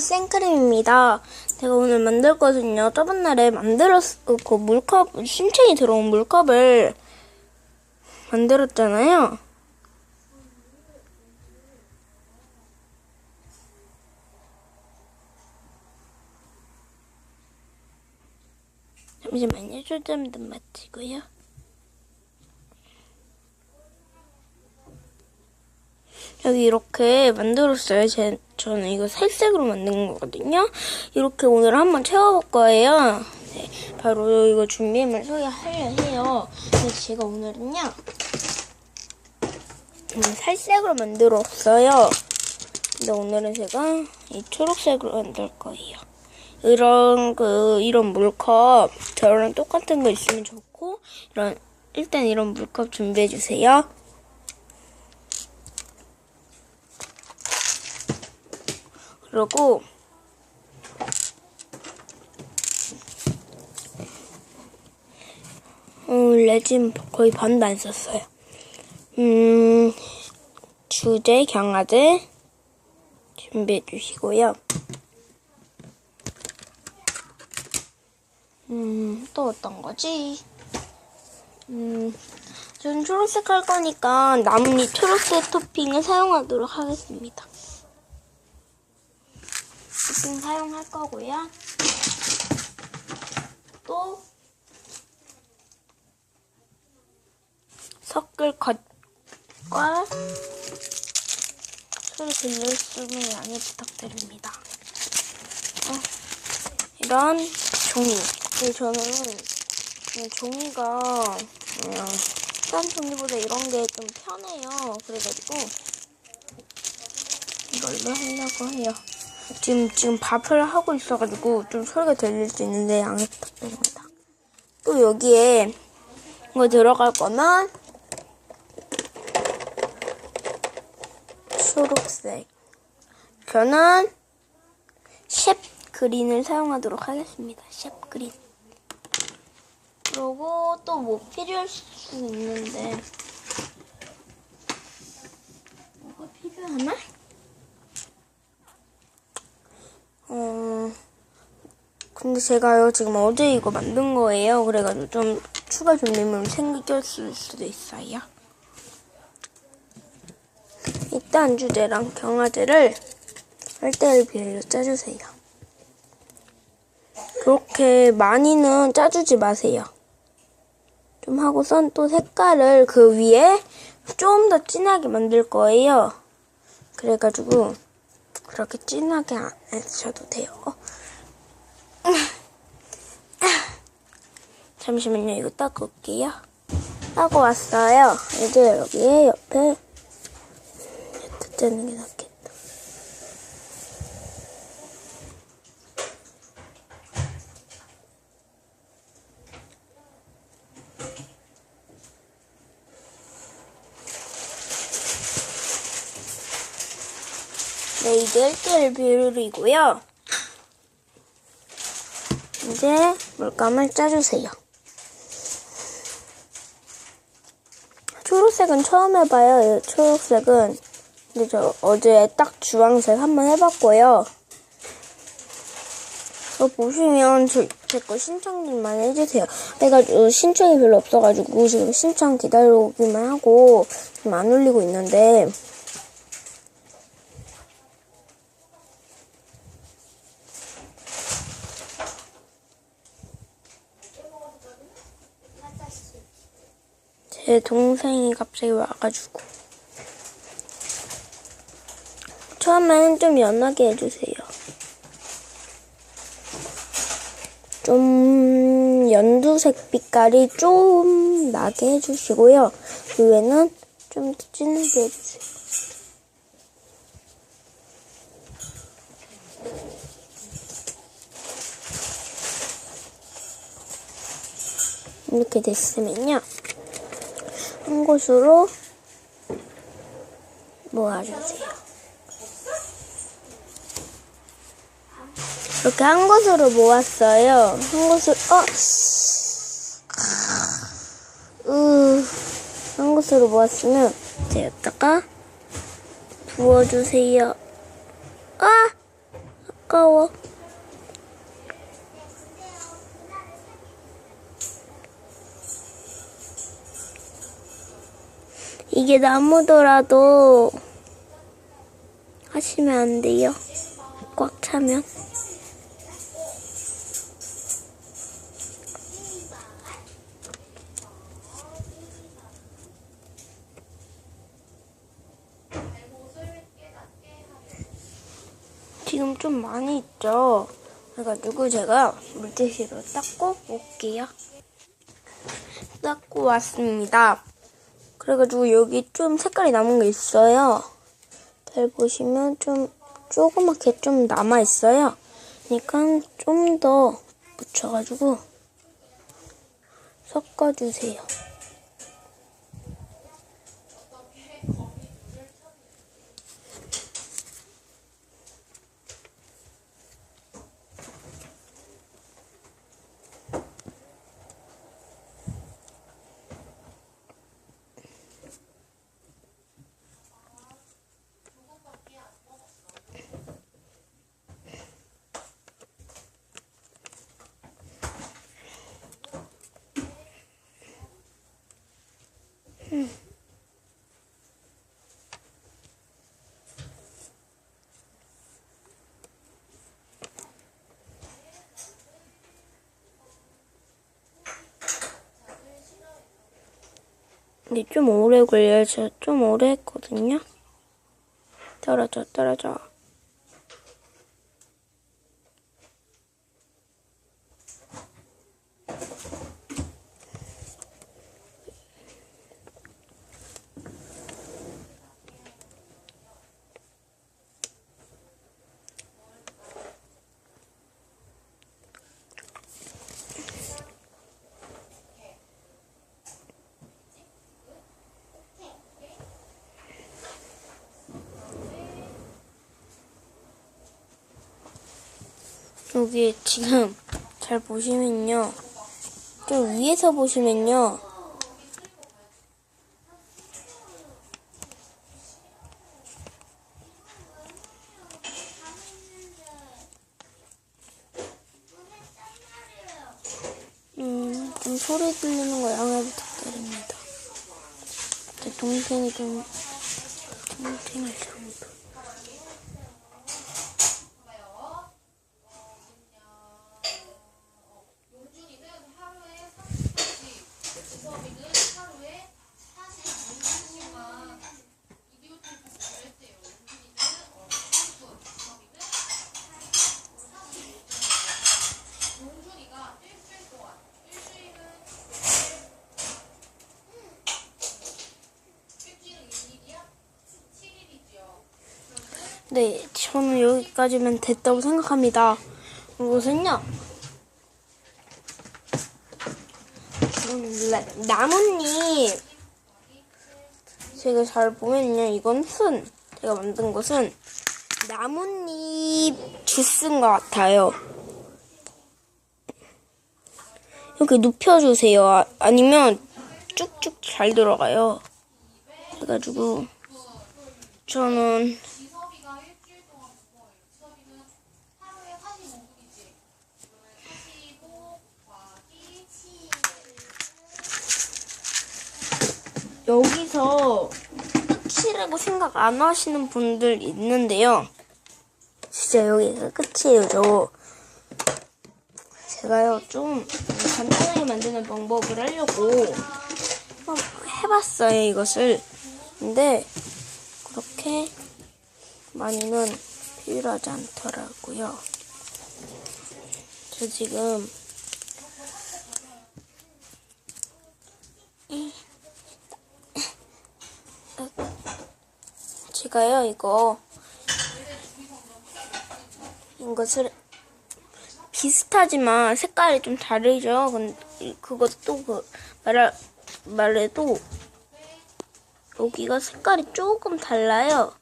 생크림입니다. 제가 오늘 만들 거거든요. 저번 날에 만들었, 그, 그 물컵, 신청이 들어온 물컵을 만들었잖아요. 잠시만요. 초점 좀 맞추고요. 여기 이렇게 만들었어요. 제, 저는 이거 살색으로 만든 거거든요. 이렇게 오늘 한번 채워볼 거예요. 네, 바로 이거 준비물 소개하려 해요. 근데 제가 오늘은요. 음, 살색으로 만들었어요. 근데 오늘은 제가 이 초록색으로 만들 거예요. 이런 그 이런 물컵 저랑 똑같은 거 있으면 좋고 이런 일단 이런 물컵 준비해 주세요. 그리고 어, 레진 거의 반도 안 썼어요. 음, 주제, 경화제 준비해 주시고요. 음, 또 어떤 거지? 음, 전 초록색 할 거니까 나뭇잎 초록색 토핑을 사용하도록 하겠습니다. 토핑 사용할 거고요. 또 섞을 것과 소리 들렸으면 양해 부탁드립니다. 어, 이런 종이. 저는 종이가 그냥 딴 종이보다 이런 게 좀 편해요. 그래가지고 이걸로 하려고 해요. 지금 지금 밥을 하고 있어가지고 좀 소리가 들릴 수 있는데 양해 부탁드립니다. 또 여기에 이거 들어갈 거면 초록색. 저는 셰프 그린을 사용하도록 하겠습니다. 셰프 그린. 그리고 또 뭐 필요할 수 있는데 뭐가 필요하나? 어 근데 제가요 지금 어제 이거 만든 거예요. 그래가지고 좀 추가 준비물 생길 수도 있어요. 일단 주제랑 경화제를 빨대를 비율로 짜주세요. 그렇게 많이는 짜주지 마세요. 좀 하고선 또 색깔을 그 위에 좀 더 진하게 만들 거예요. 그래가지고 그렇게 진하게 안 해주셔도 돼요. 잠시만요. 이거 닦고 올게요. 닦고 왔어요. 이제 여기에 옆에 짜는 게 낫겠다. 네, 이제 1대1 비율이고요. 이제 물감을 짜주세요. 초록색은 처음 해봐요. 이 초록색은. 근데 저 어제 딱 주황색 한번 해봤고요. 저 보시면 제거 신청 좀 많이 해주세요. 해가지고 신청이 별로 없어가지고 지금 신청 기다려오기만 하고 좀안 올리고 있는데 제 동생이 갑자기 와가지고 처음에는 좀 연하게 해주세요. 좀 연두색 빛깔이 좀 나게 해주시고요. 그 위에는 좀 더 진하게 해주세요. 이렇게 됐으면요. 한 곳으로 모아주세요. 이렇게 한 곳으로 모았어요. 한 곳으로, 어, 으, 한 곳으로 모았으면, 이제 여기다가 부어주세요. 아! 아까 차가워. 이게 나무더라도 하시면 안 돼요. 꽉 차면. 지금 좀 많이 있죠? 그래가지고 제가 물티슈로 닦고 올게요. 닦고 왔습니다. 그래가지고 여기 좀 색깔이 남은 게 있어요. 잘 보시면 좀 조그맣게 좀 남아 있어요. 그러니까 좀 더 묻혀가지고 섞어주세요. 근데 좀 오래 걸려요. 제가 좀 오래 했거든요. 떨어져, 떨어져. 여기 지금 잘 보시면요. 좀 위에서 보시면요. 음, 좀 소리 들리는 거 양해 부탁드립니다. 제 동생이 좀, 동생을 잘못. 용준이는 하루에 30분씩, 지섭이는 하루에 40분씩만 비디오 테이프 보기로 했대요. 용준이는 어, 30분, 지섭이는 45분. 용준이가 일주일 동안, 일주일은 일주일은 6일이야? 7일이죠. 네, 저는 여기까지면 됐다고 생각합니다. 나- 나뭇잎. 제가 잘 보면요, 이건 순. 제가 만든 것은 나뭇잎 주스인 것 같아요. 이렇게 눕혀주세요. 아, 아니면 쭉쭉 잘 들어가요. 그래가지고 저는 지섭이가 일주일 동안 무거워요. 지섭이는 하루에 45분이지. 그러면 45 곱하기 여기서 끝이라고 생각 안 하시는 분들 있는데요. 진짜 여기서 끝이에요, 저. 제가요, 좀 간단하게 만드는 방법을 하려고 해봤어요, 이것을. 근데, 그렇게 많이는 필요하지 않더라고요. 저 지금 제가요 이거 이것을 비슷하지만 색깔이 좀 다르죠. 그것도 그 말해도 여기가 색깔이 조금 달라요.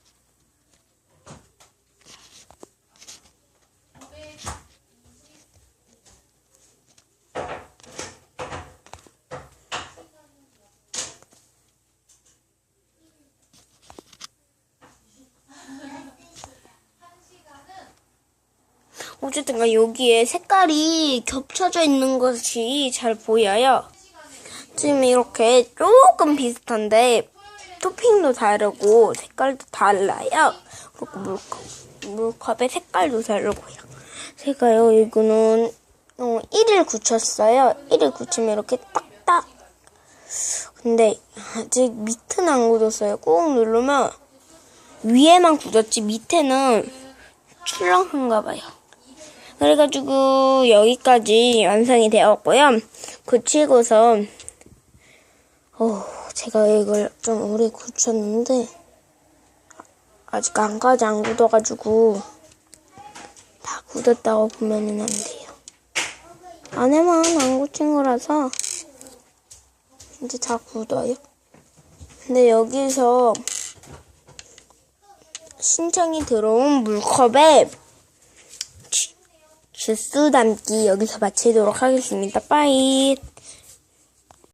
어쨌든간 여기에 색깔이 겹쳐져 있는 것이 잘 보여요. 지금 이렇게 조금 비슷한데 토핑도 다르고 색깔도 달라요. 그리고 물컵, 물컵의 색깔도 다르고요. 제가요 이거는 어, 1일 굳혔어요. 1일 굳히면 이렇게 딱딱. 근데 아직 밑은 안 굳었어요. 꾹 누르면 위에만 굳었지 밑에는 출렁한가 봐요. 그래가지고 여기까지 완성이 되었고요. 굳히고서 어, 제가 이걸 좀 오래 굳혔는데 아직 안까지 안 굳어가지고 다 굳었다고 보면은 안 돼요. 안에만 안 굳힌 거라서 이제 다 굳어요. 근데 여기서 신청이 들어온 물컵에 주- 주스 담기 여기서 마치도록 하겠습니다. 빠이.